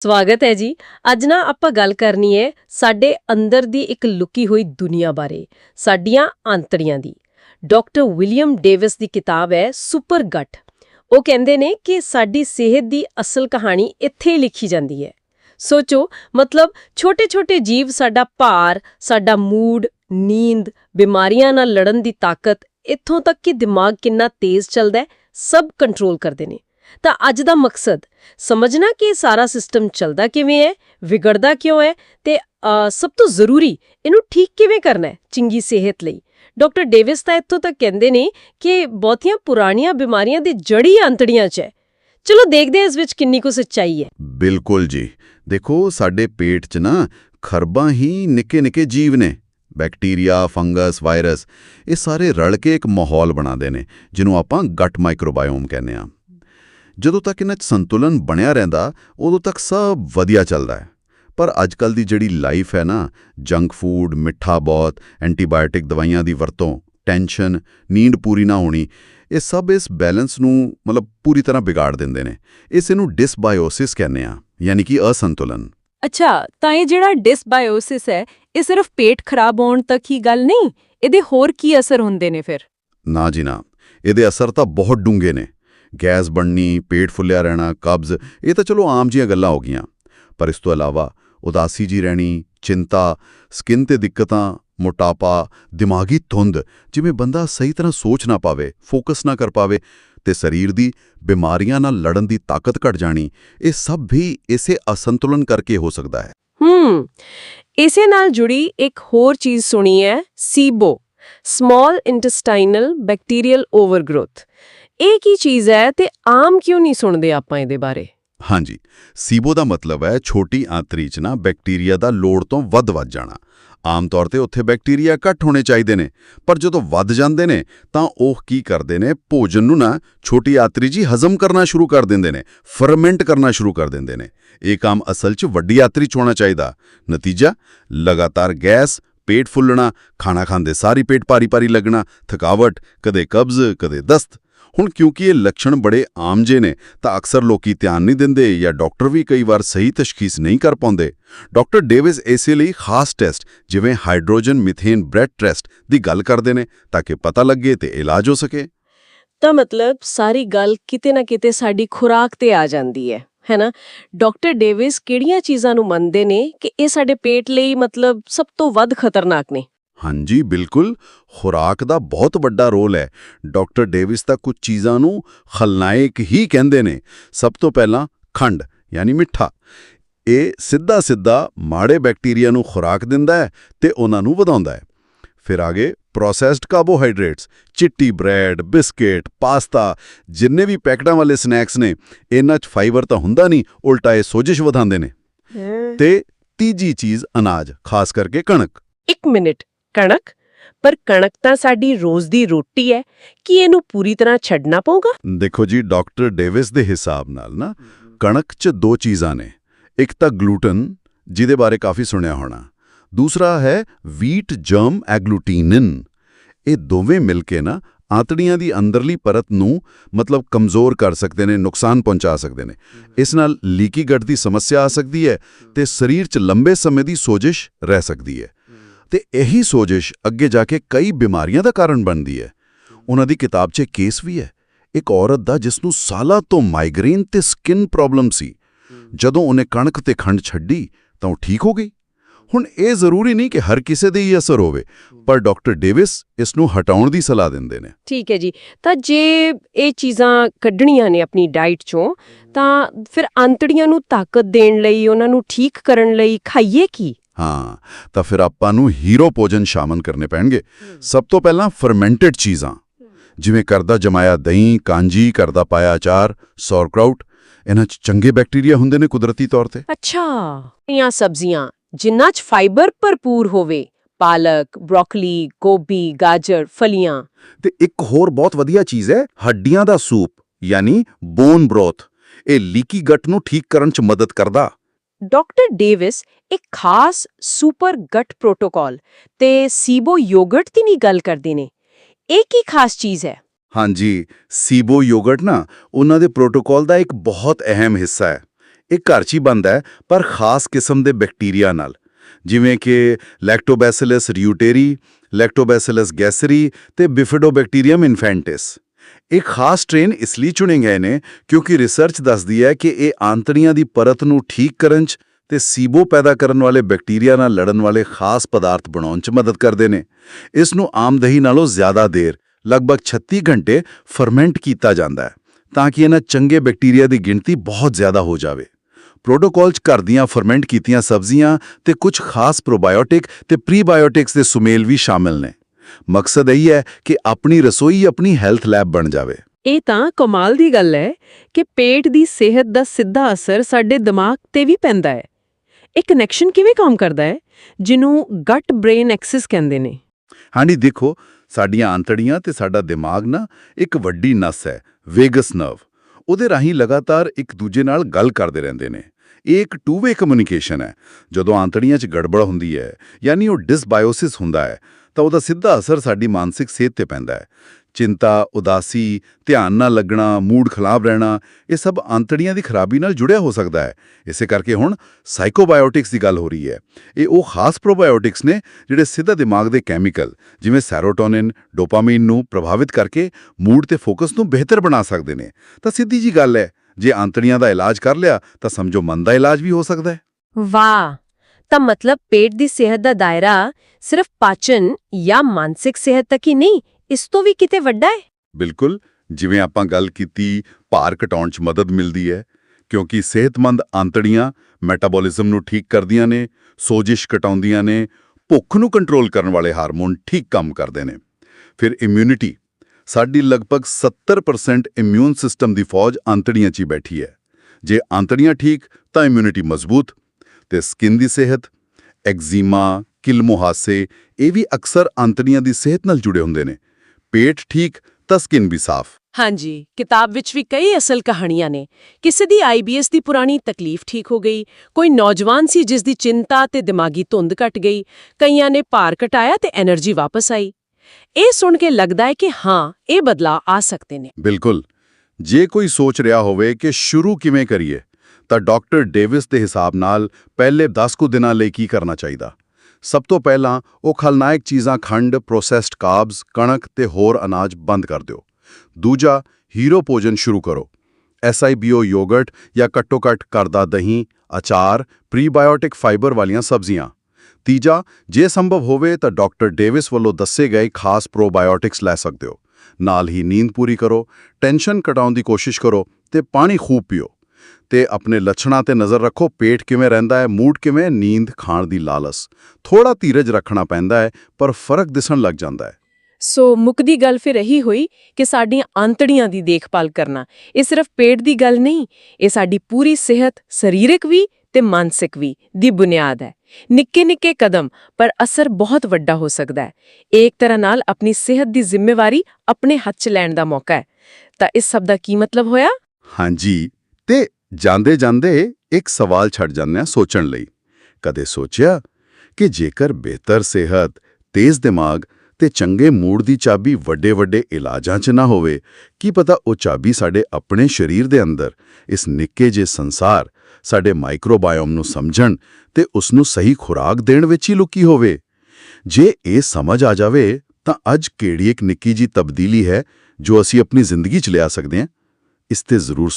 ਸਵਾਗਤ ਹੈ ਜੀ। ਅੱਜ ਨਾ ਆਪਾਂ ਗੱਲ ਕਰਨੀ ਹੈ ਸਾਡੇ ਅੰਦਰ ਦੀ ਇੱਕ ਲੁਕੀ ਹੋਈ ਦੁਨੀਆ ਬਾਰੇ, ਸਾਡੀਆਂ ਆਂਤੜੀਆਂ ਦੀ। ਡਾਕਟਰ ਵਿਲੀਅਮ ਡੇਵਿਸ ਦੀ ਕਿਤਾਬ ਹੈ ਸੁਪਰ ਗਟ ਉਹ ਕਹਿੰਦੇ ਨੇ ਕਿ ਸਾਡੀ ਸਿਹਤ ਦੀ ਅਸਲ ਕਹਾਣੀ ਇੱਥੇ ਹੀ ਲਿਖੀ ਜਾਂਦੀ ਹੈ। ਸੋਚੋ, ਮਤਲਬ ਛੋਟੇ-ਛੋਟੇ ਜੀਵ ਸਾਡਾ ਭਾਰ, ਸਾਡਾ ਮੂਡ, ਨੀਂਦ, ਬਿਮਾਰੀਆਂ ਨਾਲ ਲੜਨ ਦੀ ਤਾਕਤ, ਇੱਥੋਂ ਤੱਕ ਕਿ ਦਿਮਾਗ ਕਿੰਨਾ ਤੇਜ਼ ਚੱਲਦਾ ਹੈ, ਸਭ ਕੰਟਰੋਲ ਕਰਦੇ ਨੇ। ਤਾਂ ਅੱਜ ਦਾ ਮਕਸਦ, ਸਮਝਣਾ ਕਿ ਸਾਰਾ ਸਿਸਟਮ ਚੱਲਦਾ ਕਿਵੇਂ ਹੈ, ਵਿਗੜਦਾ ਕਿਉਂ ਹੈ ਤੇ ਸਭ ਤੋਂ ਜ਼ਰੂਰੀ ਇਹਨੂੰ ਠੀਕ ਕਿਵੇਂ ਕਰਨਾ ਹੈ ਚੰਗੀ ਸਿਹਤ ਲਈ। ਡਾਕਟਰ ਡੇਵਿਸ ਤਾਂ ਇੱਥੋਂ ਤੱਕ ਕਹਿੰਦੇ ਨੇ ਕਿ ਬਹੁਤੀਆਂ ਪੁਰਾਣੀਆਂ ਬਿਮਾਰੀਆਂ ਦੀ ਜੜੀ ਅੰਤੜੀਆਂ 'ਚ ਹੈ। ਚਲੋ ਦੇਖਦੇ ਹਾਂ ਇਸ ਵਿੱਚ ਕਿੰਨੀ ਕੁ ਸੱਚਾਈ ਹੈ। ਬਿਲਕੁਲ ਜੀ। ਦੇਖੋ, ਸਾਡੇ ਪੇਟ 'ਚ ਨਾ ਖਰਬਾਂ ਹੀ ਨਿੱਕੇ-ਨਿੱਕੇ ਜੀਵ ਨੇ। ਬੈਕਟੀਰੀਆ, ਫੰਗਸ, ਵਾਇਰਸ, ਇਹ ਸਾਰੇ ਰਲ ਕੇ ਇੱਕ ਮਾਹੌਲ ਬਣਾਉਂਦੇ ਨੇ, ਜਿਹਨੂੰ ਆਪਾਂ ਗਟ ਮਾਈਕਰੋਬਾਇਓਮ ਕਹਿੰਦੇ ਆ ਜਦੋਂ ਤੱਕ ਇਹਨਾਂ 'ਚ ਸੰਤੁਲਨ ਬਣਿਆ ਰਹਿੰਦਾ ਉਦੋਂ ਤੱਕ ਸਭ ਵਧੀਆ ਚੱਲਦਾ ਹੈ। ਪਰ ਅੱਜਕੱਲ ਦੀ ਜਿਹੜੀ ਲਾਈਫ ਹੈ ਨਾ ਜੰਕ ਫੂਡ ਮਿੱਠਾ ਬਹੁਤ ਐਂਟੀਬਾਇਓਟਿਕ ਦਵਾਈਆਂ ਦੀ ਵਰਤੋਂ ਟੈਨਸ਼ਨ ਨੀਂਦ ਪੂਰੀ ਨਾ ਹੋਣੀ ਇਹ ਸਭ ਇਸ ਬੈਲੈਂਸ ਨੂੰ ਮਤਲਬ ਪੂਰੀ ਤਰ੍ਹਾਂ ਵਿਗਾੜ ਦਿੰਦੇ ਨੇ। ਇਸ ਨੂੰ ਡਿਸਬਾਇਓਸਿਸ ਕਹਿੰਦੇ ਆ ਯਾਨੀ ਕਿ ਅਸੰਤੁਲਨ। ਅੱਛਾ ਤਾਂ ਇਹ ਜਿਹੜਾ ਡਿਸਬਾਇਓਸਿਸ ਹੈ ਇਹ ਸਿਰਫ ਪੇਟ ਖਰਾਬ ਹੋਣ ਤੱਕ ਹੀ ਗੱਲ ਨਹੀਂ ਇਹਦੇ ਹੋਰ ਕੀ ਅਸਰ ਹੁੰਦੇ ਨੇ ਫਿਰ? ਨਾ ਜੀ ਨਾ ਇਹਦੇ ਅਸਰ ਤਾਂ ਬਹੁਤ ਡੂੰਘੇ ਨੇ। ਗੈਸ ਬਣਨੀ, ਪੇਟ ਫੁੱਲਿਆ ਰਹਿਣਾ, ਕਬਜ਼, ਇਹ ਤਾਂ ਚਲੋ ਆਮ ਜੀਆਂ ਗੱਲਾਂ ਹੋ ਗਈਆਂ। ਪਰ ਇਸ ਤੋਂ ਇਲਾਵਾ ਉਦਾਸੀ ਜੀ ਰਹਿਣੀ, ਚਿੰਤਾ, ਸਕਿਨ ਤੇ ਦਿੱਕਤਾਂ, ਮੋਟਾਪਾ, ਦਿਮਾਗੀ ਧੁੰਦ, ਜਿਵੇਂ ਬੰਦਾ ਸਹੀ ਤਰ੍ਹਾਂ ਸੋਚ ਨਾ ਪਾਵੇ, ਫੋਕਸ ਨਾ ਕਰ ਪਾਵੇ ਤੇ ਸਰੀਰ ਦੀ ਬਿਮਾਰੀਆਂ ਨਾਲ ਲੜਨ ਦੀ ਤਾਕਤ ਘਟ ਜਾਣੀ, ਇਹ ਸਭ ਵੀ ਇਸੇ ਅਸੰਤੁਲਨ ਕਰਕੇ ਹੋ ਸਕਦਾ ਹੈ। ਹੂੰ, ਇਸੇ ਨਾਲ ਜੁੜੀ ਇੱਕ ਹੋਰ ਚੀਜ਼ ਸੁਣੀ ਹੈ, ਸੀਬੋ ਸਮਾਲ ਇੰਟੈਸਟਾਈਨਲ ਬੈਕਟੀਰੀਅਲ ਓਵਰਗਰੋਥ ਇਹ ਕੀ ਚੀਜ਼ ਹੈ ਤੇ ਆਮ ਕਿਉਂ ਨਹੀਂ ਸੁਣਦੇ ਆਪਾਂ ਇਹਦੇ ਬਾਰੇ? ਹਾਂਜੀ, ਸੀਬੋ ਦਾ ਮਤਲਬ ਹੈ ਛੋਟੀ ਆਂਤਰੀ 'ਚ ਨਾ ਬੈਕਟੀਰੀਆ ਦਾ ਲੋੜ ਤੋਂ ਵੱਧ ਵੱਧ ਜਾਣਾ। ਆਮ ਤੌਰ ਤੇ ਉੱਥੇ ਬੈਕਟੀਰੀਆ ਘੱਟ ਹੋਣੇ ਚਾਹੀਦੇ ਨੇ, ਪਰ ਜਦੋਂ ਵੱਧ ਜਾਂਦੇ ਨੇ, ਤਾਂ ਉਹ ਕੀ ਕਰਦੇ ਨੇ, ਭੋਜਨ ਨੂੰ ਨਾ ਛੋਟੀ ਆਂਤਰੀ ਜੀ ਹਜ਼ਮ ਕਰਨਾ ਸ਼ੁਰੂ ਕਰ ਦਿੰਦੇ ਨੇ, ਫਰਮੈਂਟ ਕਰਨਾ ਸ਼ੁਰੂ ਕਰ ਦਿੰਦੇ ਨੇ। ਇਹ ਕੰਮ ਅਸਲ 'ਚ ਵੱਡੀ ਆਤਰੀ 'ਚ ਹੋਣਾ ਚਾਹੀਦਾ। ਨਤੀਜਾ, ਲਗਾਤਾਰ ਗੈਸ, ਪੇਟ ਫੁੱਲਣਾ, ਖਾਣਾ ਖਾਂਦੇ ਸਾਰੀ ਪੇਟ ਭਾਰੀ-ਭਾਰੀ ਲੱਗਣਾ, ਥਕਾਵਟ, ਕਦੇ ਕਬਜ਼, ਕਦੇ ਦਸਤ। ਹੁਣ ਕਿਉਂਕਿ ਇਹ ਲੱਛਣ ਬੜੇ ਆਮ ਜੇ ਨੇ, ਤਾਂ ਅਕਸਰ ਲੋਕੀ ਧਿਆਨ ਨਹੀਂ ਦਿੰਦੇ ਜਾਂ ਡਾਕਟਰ ਵੀ ਕਈ ਵਾਰ ਸਹੀ ਤਸ਼ਖੀਸ ਨਹੀਂ ਕਰ ਪਾਉਂਦੇ। ਡਾਕਟਰ ਡੇਵਿਸ ਇਸੇ ਲਈ ਖਾਸ ਟੈਸਟ, ਜਿਵੇਂ ਹਾਈਡਰੋਜਨ ਮਿਥੇਨ ਬ੍ਰੈਡ ਟੈਸਟ, ਦੀ ਗੱਲ ਕਰਦੇ ਨੇ, ਤਾਂ ਕਿ ਪਤਾ ਲੱਗੇ ਤੇ ਇਲਾਜ ਹੋ ਸਕੇ। ਤਾਂ ਮਤਲਬ ਸਾਰੀ ਗੱਲ ਕਿਤੇ ਨਾ ਕਿਤੇ ਸਾਡੀ ਖੁਰਾਕ ਤੇ ਆ ਜਾਂਦੀ ਹੈ ਹੈਨਾ ਡਾਕਟਰ ਡੇਵਿਸ ਕਿਹੜੀਆਂ ਚੀਜ਼ਾਂ ਨੂੰ ਮੰਨਦੇ ਨੇ ਕਿ ਇਹ ਸਾਡੇ ਪੇਟ ਲਈ ਮਤਲਬ ਸਭ ਤੋਂ ਵੱਧ ਖਤਰਨਾਕ ਨੇ? ਹਾਂਜੀ ਬਿਲਕੁਲ। ਖੁਰਾਕ ਦਾ ਬਹੁਤ ਵੱਡਾ ਰੋਲ ਹੈ। ਡਾਕਟਰ ਡੇਵਿਸ ਤਾਂ ਕੁਝ ਚੀਜ਼ਾਂ ਨੂੰ ਖਲਨਾਇਕ ਹੀ ਕਹਿੰਦੇ ਨੇ। ਸਭ ਤੋਂ ਪਹਿਲਾਂ ਖੰਡ ਯਾਨੀ ਮਿੱਠਾ। ਇਹ ਸਿੱਧਾ ਸਿੱਧਾ ਮਾੜੇ ਬੈਕਟੀਰੀਆ ਨੂੰ ਖੁਰਾਕ ਦਿੰਦਾ ਹੈ ਤੇ ਉਹਨਾਂ ਨੂੰ ਵਧਾਉਂਦਾ ਹੈ। ਫਿਰ ਆਗੇ ਪ੍ਰੋਸੈਸਡ ਕਾਰਬੋਹਾਈਡਰੇਟਸ ਚਿੱਟੀ ਬ੍ਰੈਡ ਬਿਸਕਟ ਪਾਸਤਾ ਜਿੰਨੇ ਵੀ ਪੈਕਟਾਂ ਵਾਲੇ ਸਨੈਕਸ ਨੇ ਇਹਨਾਂ 'ਚ ਫਾਈਬਰ ਤਾਂ ਹੁੰਦਾ ਨਹੀਂ ਉਲਟਾ ਇਹ ਸੋਜਿਸ਼ ਵਧਾਉਂਦੇ ਨੇ। ਤੇ ਤੀਜੀ ਚੀਜ਼ ਅਨਾਜ ਖਾਸ ਕਰਕੇ ਕਣਕ। ਇੱਕ ਮਿੰਟ। ਕਣਕ? ਪਰ ਕਣਕ ਤਾਂ ਸਾਡੀ ਰੋਜ਼ ਦੀ ਰੋਟੀ ਹੈ ਕੀ ਇਹਨੂੰ ਪੂਰੀ ਤਰ੍ਹਾਂ ਛੱਡਣਾ ਪਊਗਾ? ਦੇਖੋ ਜੀ, ਡਾਕਟਰ ਡੇਵਿਸ ਦੇ ਹਿਸਾਬ ਨਾਲ ਨਾ, ਕਣਕ 'ਚ ਦੋ ਚੀਜ਼ਾਂ ਨੇ। ਇੱਕ ਤਾਂ ਗਲੂਟਨ, ਜਿਹਦੇ ਬਾਰੇ ਕਾਫੀ ਸੁਣਿਆ ਹੋਣਾ। ਦੂਸਰਾ ਹੈ ਵੀਟ ਜਰਮ ਐਗਲੂਟੀਨਿਨ। ਇਹ ਦੋਵੇਂ ਮਿਲ ਕੇ ਨਾ ਆਂਤੜੀਆਂ ਦੀ ਅੰਦਰਲੀ ਪਰਤ ਨੂੰ ਮਤਲਬ ਕਮਜ਼ੋਰ ਕਰ ਸਕਦੇ ਨੇ, ਨੁਕਸਾਨ ਪਹੁੰਚਾ ਸਕਦੇ ਨੇ। ਇਸ ਨਾਲ ਲੀਕੀ ਗਟ ਦੀ ਸਮੱਸਿਆ ਆ ਸਕਦੀ ਹੈ ਤੇ ਸਰੀਰ 'ਚ ਲੰਬੇ ਸਮੇਂ ਦੀ ਸੋਜਿਸ਼ ਰਹਿ ਸਕਦੀ ਹੈ ਤੇ ਇਹੀ ਸੋਜਿਸ਼ ਅੱਗੇ ਜਾ ਕੇ ਕਈ ਬਿਮਾਰੀਆਂ ਦਾ ਕਾਰਨ ਬਣਦੀ ਹੈ। ਉਹਨਾਂ ਦੀ ਕਿਤਾਬ 'ਚ ਕੇਸ ਵੀ ਹੈ। ਇੱਕ ਔਰਤ ਦਾ ਜਿਸ ਨੂੰ ਸਾਲਾਂ ਤੋਂ ਮਾਈਗ੍ਰੇਨ ਤੇ ਸਕਿਨ ਪ੍ਰੋਬਲਮ ਸੀ। ਜਦੋਂ ਉਹਨੇ ਕਣਕ ਤੇ ਖੰਡ ਛੱਡੀ ਤਾਂ ਉਹ ਠੀਕ ਹੋ ਗਈ। ਹੁਣ ਇਹ ਜ਼ਰੂਰੀ ਨਹੀਂ ਕਿ ਹਰ ਕਿਸੇ ਦੇ ਹੀ ਅਸਰ ਹੋਵੇ, ਪਰ ਡਾਕਟਰ ਡੇਵਿਸ ਇਸ ਨੂੰ ਹਟਾਉਣ ਦੀ ਸਲਾਹ ਦਿੰਦੇ ਨੇ। ਠੀਕ ਹੈ ਜੀ। ਤਾਂ ਜੇ ਇਹ ਚੀਜ਼ਾਂ ਕੱਢਣੀਆਂ ਨੇ ਆਪਣੀ ਡਾਈਟ ਚੋਂ, ਤਾਂ ਫਿਰ ਅੰਤੜੀਆਂ ਨੂੰ ਤਾਕਤ ਦੇਣ ਲਈ, ਉਹਨਾਂ ਨੂੰ ਠੀਕ ਕਰਨ ਲਈ ਖਾਈਏ ਕੀ? ਹਾਂ ਤਾਂ ਫਿਰ ਆਪਾਂ ਨੂੰ ਹੀਰੋ ਭੋਜਨ ਸ਼ਾਮਲ ਕਰਨੇ ਪੈਣਗੇ। ਸਭ ਤੋਂ ਪਹਿਲਾਂ ਫਰਮੈਂਟਡ ਚੀਜ਼ਾਂ। ਜਿਵੇਂ ਕਰਦਾ ਜਮਾਇਆ ਦਹੀਂ ਕਾਂਜੀ ਕਰਦਾ ਪਾਇਆ ਅਚਾਰ ਸੌਰਕਰਾਊਟ ਇਹਨਾਂ 'ਚ ਚੰਗੇ ਬੈਕਟੀਰੀਆ ਹੁੰਦੇ ਨੇ ਕੁਦਰਤੀ ਤੌਰ ਤੇ। ਅੱਛਾ ਇਹ ਸਬਜ਼ੀਆਂ ਜਿਨ੍ਹਾਂ 'ਚ ਫਾਈਬਰ ਭਰਪੂਰ ਹੋਵੇ ਪਾਲਕ ਬ੍ਰੋਕਲੀ ਗੋਭੀ ਗਾਜਰ ਫਲੀਆਂ। ਤੇ ਇੱਕ ਹੋਰ ਬਹੁਤ ਵਧੀਆ ਚੀਜ਼ ਹੈ ਹੱਡੀਆਂ ਦਾ ਸੂਪ ਯਾਨੀ ਬੋਨ ਬ੍ਰੋਥ ਇਹ ਲੀਕੀ ਗਟ ਨੂੰ ਠੀਕ ਕਰਨ 'ਚ ਮਦਦ ਕਰਦਾ। ਡਾਕਟਰ ਡੇਵਿਸ ਇੱਕ ਖਾਸ ਸੁਪਰ ਗਟ ਪ੍ਰੋਟੋਕਾਲ ਤੇ ਸੀਬੋ ਯੋਗਰਟ ਦੀ ਨਹੀਂ ਗੱਲ ਕਰਦੇ ਨੇ। ਇਹ ਕੀ ਖਾਸ ਚੀਜ਼ ਹੈ? ਹਾਂਜੀ ਸੀਬੋ ਯੋਗਰਟ ਨਾ ਉਹਨਾਂ ਦੇ ਪ੍ਰੋਟੋਕਾਲ ਦਾ ਇੱਕ ਬਹੁਤ ਅਹਿਮ ਹਿੱਸਾ ਹੈ। ਇਹ ਘਰ 'ਚ ਹੀ ਬਣਦਾ ਹੈ, ਪਰ ਖਾਸ ਕਿਸਮ ਦੇ ਬੈਕਟੀਰੀਆ ਨਾਲ। ਜਿਵੇਂ ਕਿ ਲੈਕਟੋਬੈਸਿਲਸ ਰਿਊਟੇਰੀ ਲੈਕਟੋਬੈਸਿਲਸ ਗੈਸਰੀ ਤੇ ਬਿਫਿਡੋਬੈਕਟੀਰੀਅਮ ਇਨਫੈਂਟਿਸ ਇਹ ਖਾਸ ਸਟ੍ਰੇਨ ਇਸ ਲਈ ਚੁਣੇ ਗਏ ਨੇ ਕਿਉਂਕਿ ਰਿਸਰਚ ਦੱਸਦੀ ਹੈ ਕਿ ਇਹ ਆਂਤੜੀਆਂ ਦੀ ਪਰਤ ਨੂੰ ਠੀਕ ਕਰਨ 'ਚ ਤੇ ਸੀਬੋ ਪੈਦਾ ਕਰਨ ਵਾਲੇ ਬੈਕਟੀਰੀਆ ਨਾਲ ਲੜਨ ਵਾਲੇ ਖਾਸ ਪਦਾਰਥ ਬਣਾਉਣ 'ਚ ਮਦਦ ਕਰਦੇ ਨੇ। ਇਸ ਨੂੰ ਆਮ ਦਹੀਂ ਨਾਲੋਂ ਜ਼ਿਆਦਾ ਦੇਰ, ਲਗਭਗ 36 ਘੰਟੇ ਫਰਮੈਂਟ ਕੀਤਾ ਜਾਂਦਾ ਹੈ ਤਾਂ ਕਿ ਇਹਨਾਂ ਚੰਗੇ ਬੈਕਟੀਰੀਆ ਦੀ ਗਿਣਤੀ ਬਹੁਤ ਜ਼ਿਆਦਾ ਹੋ ਜਾਵੇ। ਪ੍ਰੋਟੋਕਾਲ 'ਚ ਘਰ ਦੀਆਂ ਫਰਮੈਂਟ ਕੀਤੀਆਂ ਸਬਜ਼ੀਆਂ ਤੇ ਕੁਝ ਖਾਸ ਪ੍ਰੋਬਾਇਓਟਿਕ ਤੇ ਪ੍ਰੀਬਾਇਓਟਿਕਸ ਦੇ ਸੁਮੇਲ ਵੀ ਸ਼ਾਮਿਲ ਨੇ। ਮਕਸਦ ਇਹ ਹੈ ਕਿ ਆਪਣੀ ਰਸੋਈ ਆਪਣੀ ਹੈਲਥ ਲੈਬ ਬਣ ਜਾਵੇ। ਇਹ ਤਾਂ ਕਮਾਲ ਦੀ ਗੱਲ ਹੈ ਕਿ ਪੇਟ ਦੀ ਸਿਹਤ ਦਾ ਸਿੱਧਾ ਅਸਰ ਸਾਡੇ ਦਿਮਾਗ ਤੇ ਵੀ ਪੈਂਦਾ ਹੈ। ਇਹ ਕਨੈਕਸ਼ਨ ਕਿਵੇਂ ਕੰਮ ਕਰਦਾ ਹੈ? ਜਿਹਨੂੰ ਗਟ ਬ੍ਰੇਨ ਐਕਸਿਸ ਕਹਿੰਦੇ ਨੇ। ਹਾਂਜੀ ਦੇਖੋ ਸਾਡੀਆਂ ਆਂਤੜੀਆਂ ਤੇ ਸਾਡਾ ਦਿਮਾਗ ਨਾ ਇੱਕ ਵੱਡੀ ਨਸ ਹੈ ਵੇਗਸ ਨਰਵ ਉਹਦੇ ਰਾਹੀਂ ਲਗਾਤਾਰ ਇੱਕ ਦੂਜੇ ਨਾਲ ਗੱਲ ਕਰਦੇ ਰਹਿੰਦੇ ਨੇ। ਇਹ ਇੱਕ ਟੂ ਵੇ ਕਮਿਊਨੀਕੇਸ਼ਨ ਹੈ। ਜਦੋਂ ਆਂਤੜੀਆਂ 'ਚ ਗੜਬੜ ਹੁੰਦੀ ਹੈ ਯਾਨੀ ਉਹ ਡਿਸਬਾਇਓਸਿਸ ਹੁੰਦਾ ਹੈ ਤਾਂ ਉਹਦਾ ਸਿੱਧਾ ਅਸਰ ਸਾਡੀ ਮਾਨਸਿਕ ਸਿਹਤ ਤੇ ਪੈਂਦਾ ਹੈ। ਚਿੰਤਾ, ਉਦਾਸੀ, ਧਿਆਨ ਨਾ ਲੱਗਣਾ, ਮੂਡ ਖਰਾਬ ਰਹਿਣਾ, ਇਹ ਸਭ ਆਂਤੜੀਆਂ ਦੀ ਖਰਾਬੀ ਨਾਲ ਜੁੜਿਆ ਹੋ ਸਕਦਾ ਹੈ। ਇਸੇ ਕਰਕੇ ਹੁਣ ਸਾਈਕੋਬਾਇਓਟਿਕਸ ਦੀ ਗੱਲ ਹੋ ਰਹੀ ਹੈ। ਇਹ ਉਹ ਖਾਸ ਪ੍ਰੋਬਾਇਓਟਿਕਸ ਨੇ ਜਿਹੜੇ ਸਿੱਧਾ ਦਿਮਾਗ ਦੇ ਕੈਮੀਕਲ ਜਿਵੇਂ ਸੈਰੋਟੋਨਿਨ ਡੋਪਾਮਾਈਨ ਨੂੰ ਪ੍ਰਭਾਵਿਤ ਕਰਕੇ ਮੂਡ ਤੇ ਫੋਕਸ ਨੂੰ ਬਿਹਤਰ ਬਣਾ ਸਕਦੇ ਨੇ। ਤਾਂ ਸਿੱਧੀ ਜੀ ਗੱਲ ਹੈ, ਜੇ ਆਂਤੜੀਆਂ ਦਾ ਇਲਾਜ ਕਰ ਲਿਆ, ਤਾਂ ਸਮਝੋ ਮਨ ਦਾ ਇਲਾਜ ਵੀ ਹੋ ਸਕਦਾ ਹੈ। ਵਾਹ! ਤਾਂ ਮਤਲਬ ਪੇਟ ਦੀ ਸਿਹਤ ਦਾ ਦਾਇਰਾ ਸਿਰਫ ਪਾਚਨ ਜਾਂ ਮਾਨਸਿਕ ਸਿਹਤ ਤੱਕ ਹੀ ਨਹੀਂ, ਇਸ ਤੋਂ ਵੀ ਕਿਤੇ ਵੱਡਾ ਹੈ? ਬਿਲਕੁਲ, ਜਿਵੇਂ ਆਪਾਂ ਗੱਲ ਕੀਤੀ, ਭਾਰ ਘਟਾਉਣ 'ਚ ਮਦਦ ਮਿਲਦੀ ਹੈ, ਕਿਉਂਕਿ ਸਿਹਤਮੰਦ ਆਂਤੜੀਆਂ ਮੈਟਾਬੋਲਿਜ਼ਮ ਨੂੰ ਠੀਕ ਕਰਦੀਆਂ ਨੇ, ਸੋਜਿਸ਼ ਘਟਾਉਂਦੀਆਂ ਨੇ, ਭੁੱਖ ਨੂੰ ਕੰਟਰੋਲ ਕਰਨ ਵਾਲੇ ਹਾਰਮੋਨ ਠੀਕ ਕੰਮ ਕਰਦੇ ਨੇ। ਫਿਰ ਇਮਿਊਨਿਟੀ ਸਾਡੀ ਲਗਭਗ 70% ਇਮਿਊਨ ਸਿਸਟਮ ਦੀ ਫੌਜ ਆਂਤੜੀਆਂ 'ਚ ਹੀ ਬੈਠੀ ਹੈ। ਜੇ ਆਂਤੜੀਆਂ ਠੀਕ, ਤਾਂ ਇਮਿਊਨਿਟੀ ਮਜ਼ਬੂਤ ਤੇ ਸਕਿਨ ਦੀ ਸਿਹਤ ਐਗਜ਼ੀਮਾ ਕਿਲਮੋਹਾਸੇ ਇਹ ਵੀ ਅਕਸਰ ਅੰਤੜੀਆਂ ਦੀ ਸਿਹਤ ਨਾਲ ਜੁੜੇ ਹੁੰਦੇ ਨੇ। ਪੇਟ ਠੀਕ ਤਾਂ ਸਕਿਨ ਵੀ ਸਾਫ਼। ਹਾਂਜੀ ਕਿਤਾਬ ਵਿੱਚ ਵੀ ਕਈ ਅਸਲ ਕਹਾਣੀਆਂ ਨੇ। ਕਿਸੇ ਦੀ ਆਈਬੀਐਸ ਦੀ ਪੁਰਾਣੀ ਤਕਲੀਫ ਠੀਕ ਹੋ ਗਈ ਕੋਈ ਨੌਜਵਾਨ ਸੀ ਜਿਸ ਦੀ ਚਿੰਤਾ ਤੇ ਦਿਮਾਗੀ ਧੁੰਦ ਘਟ ਗਈ ਕਈਆਂ ਨੇ ਭਾਰ ਘਟਾਇਆ ਤੇ એનર્ਜੀ ਵਾਪਸ ਆਈ। ਇਹ ਸੁਣ ਕੇ ਲੱਗਦਾ ਹੈ ਕਿ ਹਾਂ ਇਹ ਬਦਲਾਅ ਆ ਸਕਦੇ ਨੇ। ਬਿਲਕੁਲ। ਜੇ ਕੋਈ ਸੋਚ ਰਿਹਾ ਹੋਵੇ ਕਿ ਸ਼ੁਰੂ ਕਿਵੇਂ ਕਰੀਏ ਤਾਂ ਡਾਕਟਰ ਡੇਵਿਸ ਦੇ ਹਿਸਾਬ ਨਾਲ ਪਹਿਲੇ 10 ਕੁ ਦਿਨਾਂ ਲਈ ਕੀ ਕਰਨਾ ਚਾਹੀਦਾ? ਸਭ ਤੋਂ ਪਹਿਲਾਂ ਉਹ ਖਲਨਾਇਕ ਚੀਜ਼ਾਂ ਖੰਡ ਪ੍ਰੋਸੈਸਡ ਕਾਰਬਸ ਕਣਕ ਤੇ ਹੋਰ ਅਨਾਜ ਬੰਦ ਕਰ ਦਿਓ। ਦੂਜਾ, ਹੀਰੋ ਭੋਜਨ ਸ਼ੁਰੂ ਕਰੋ। ਐਸਆਈਬੀਓ ਯੋਗਰਟ ਜਾਂ ਘੱਟੋ-ਘੱਟ ਕਰਦਾ ਦਹੀਂ, ਅਚਾਰ ਪ੍ਰੀਬਾਇਓਟਿਕ ਫਾਈਬਰ ਵਾਲੀਆਂ ਸਬਜ਼ੀਆਂ। ਤੀਜਾ, ਜੇ ਸੰਭਵ ਹੋਵੇ ਤਾਂ ਡਾਕਟਰ ਡੇਵਿਸ ਵੱਲੋਂ ਦੱਸੇ ਗਏ ਖਾਸ ਪ੍ਰੋਬਾਇਓਟਿਕਸ ਲੈ ਸਕਦੇ ਹੋ। ਨਾਲ ਹੀ ਨੀਂਦ ਪੂਰੀ ਕਰੋ ਟੈਨਸ਼ਨ ਘਟਾਉਣ ਦੀ ਕੋਸ਼ਿਸ਼ ਕਰੋ ਤੇ ਪਾਣੀ ਖੂਬ ਪੀਓ। ਤੇ ਆਪਣੇ ਲੱਛਣਾਂ ਤੇ ਨਜ਼ਰ ਰੱਖੋ ਪੇਟ ਕਿਵੇਂ ਰਹਿੰਦਾ ਹੈ ਮੂਡ ਕਿਵੇਂ ਨੀਂਦ ਖਾਣ ਦੀ ਲਾਲਸ। ਥੋੜਾ ਧੀਰਜ ਰੱਖਣਾ ਪੈਂਦਾ ਹੈ ਪਰ ਫ਼ਰਕ ਦਿਸਣ ਲੱਗ ਜਾਂਦਾ ਹੈ। ਸੋ ਮੁੱਕਦੀ ਗੱਲ ਫਿਰ ਇਹੀ ਹੋਈ ਕਿ ਸਾਡੀਆਂ ਆਂਤੜੀਆਂ ਦੀ ਦੇਖਭਾਲ ਕਰਨਾ। ਇਹ ਸਿਰਫ ਪੇਟ ਦੀ ਗੱਲ ਨਹੀਂ ਇਹ ਸਾਡੀ ਪੂਰੀ ਸਿਹਤ ਸਰੀਰਕ ਵੀ ਤੇ ਮਾਨਸਿਕ ਵੀ ਦੀ ਬੁਨਿਆਦ ਹੈ। ਨਿੱਕੇ ਨਿੱਕੇ ਕਦਮ ਪਰ ਅਸਰ ਬਹੁਤ ਵੱਡਾ ਹੋ ਸਕਦਾ ਹੈ। ਇੱਕ ਤਰ੍ਹਾਂ ਨਾਲ ਆਪਣੀ ਸਿਹਤ ਦੀ ਜ਼ਿੰਮੇਵਾਰੀ ਆਪਣੇ ਹੱਥ 'ਚ ਲੈਣ ਦਾ ਮੌਕਾ ਹੈ। ਤਾਂ ਇਸ ਸਭ ਦਾ ਕੀ ਮਤਲਬ ਹੋਇਆ? ਹਾਂਜੀ ਤੇ ਜਾਂਦੇ ਜਾਂਦੇ ਇੱਕ ਸਵਾਲ ਛੱਡ ਜਾਂਦੇ ਆ ਸੋਚਣ ਲਈ। ਕਦੇ ਸੋਚਿਆ ਕਿ ਜੇਕਰ ਬਿਹਤਰ ਸਿਹਤ, ਤੇਜ਼ ਦਿਮਾਗ ਤੇ ਚੰਗੇ ਮੂਡ ਦੀ ਚਾਬੀ ਵੱਡੇ ਵੱਡੇ ਇਲਾਜਾਂ 'ਚ ਨਾ ਹੋਵੇ, ਕੀ ਪਤਾ ਉਹ ਚਾਬੀ ਸਾਡੇ ਆਪਣੇ ਸਰੀਰ ਦੇ ਅੰਦਰ, ਇਸ ਨਿੱਕੇ ਜਿਹੇ ਸੰਸਾਰ, ਸਾਡੇ ਮਾਈਕਰੋਬਾਇਓਮ ਨੂੰ ਸਮਝਣ ਤੇ ਉਸ ਨੂੰ ਸਹੀ ਖੁਰਾਕ ਦੇਣ ਵਿੱਚ ਹੀ ਲੁਕੀ ਹੋਵੇ? ਜੇ ਇਹ ਸਮਝ ਆ ਜਾਵੇ, ਤਾਂ ਅੱਜ ਕਿਹੜੀ ਇੱਕ ਨਿੱਕੀ ਜੀ ਤਬਦੀਲੀ ਹੈ ਜੋ ਅਸੀਂ ਆਪਣੀ ਜ਼ਿੰਦਗੀ 'ਚ ਲਿਆ ਸਕਦੇ ਹਾਂ? ਇਸ ਤੇ ਜ਼ਰੂਰ ਸੋਚੋ